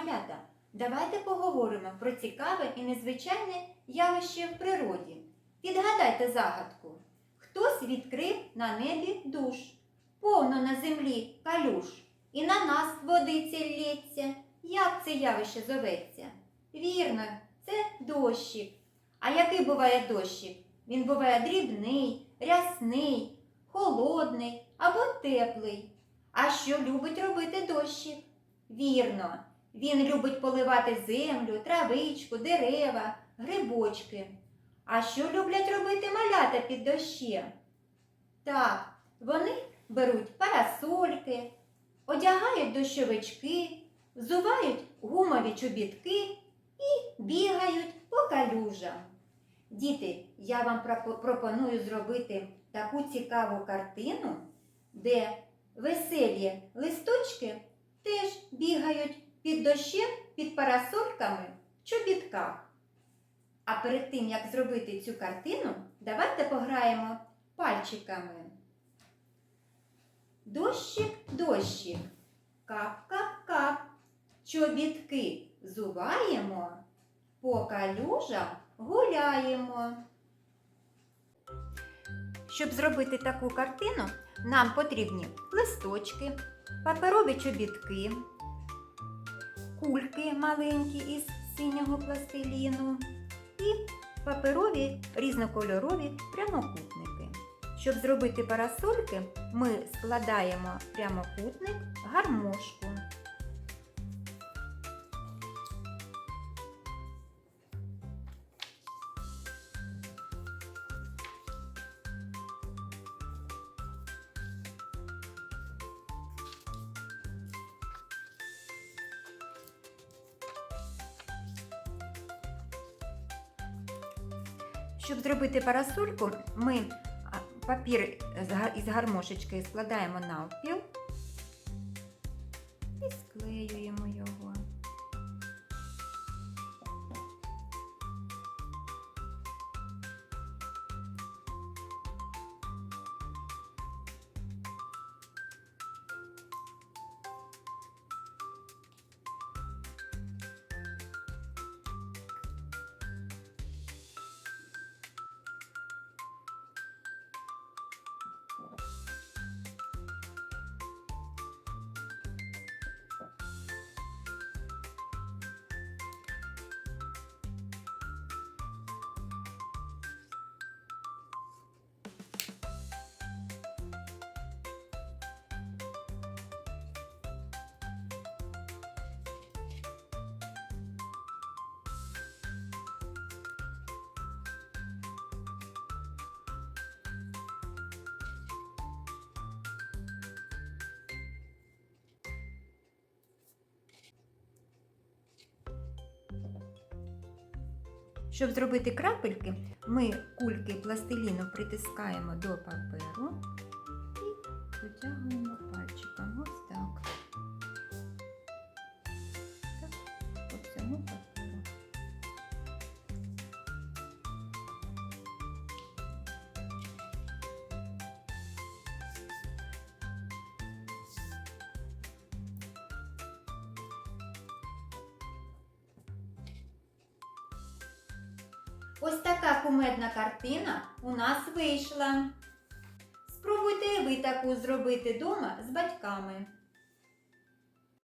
Малята, давайте поговоримо про цікаве і незвичайне явище в природі. Відгадайте загадку. Хтось відкрив на небі душ, повно на землі калюш, і на нас водиця лється. Як це явище зоветься? Вірно, це дощик. А який буває дощик? Він буває дрібний, рясний, холодний або теплий. А що любить робити дощик? Вірно, він любить поливати землю, травичку, дерева, грибочки. А що люблять робити малята під дощем? Так, вони беруть парасольки, одягають дощовички, взувають гумові чобітки і бігають по калюжам. Діти, я вам пропоную зробити таку цікаву картину, де веселі листочки теж бігають під дощем, під парасольками в чобітках. А перед тим, як зробити цю картину, давайте пограємо пальчиками. Дощик, дощик, кап-кап-кап, чобітки зуваємо, по калюжам гуляємо. Щоб зробити таку картину, нам потрібні листочки, паперові чобітки, кульки маленькі із синього пластиліну і паперові різнокольорові прямокутники. Щоб зробити парасольки, ми складаємо прямокутник гармошку. Щоб зробити парасольку, ми папір із гармошечки складаємо навпіл і склеюємо його. Щоб зробити крапельки, ми кульки пластиліну притискаємо до паперу і витягуємо Ось така кумедна картина у нас вийшла. Спробуйте ви таку зробити вдома з батьками.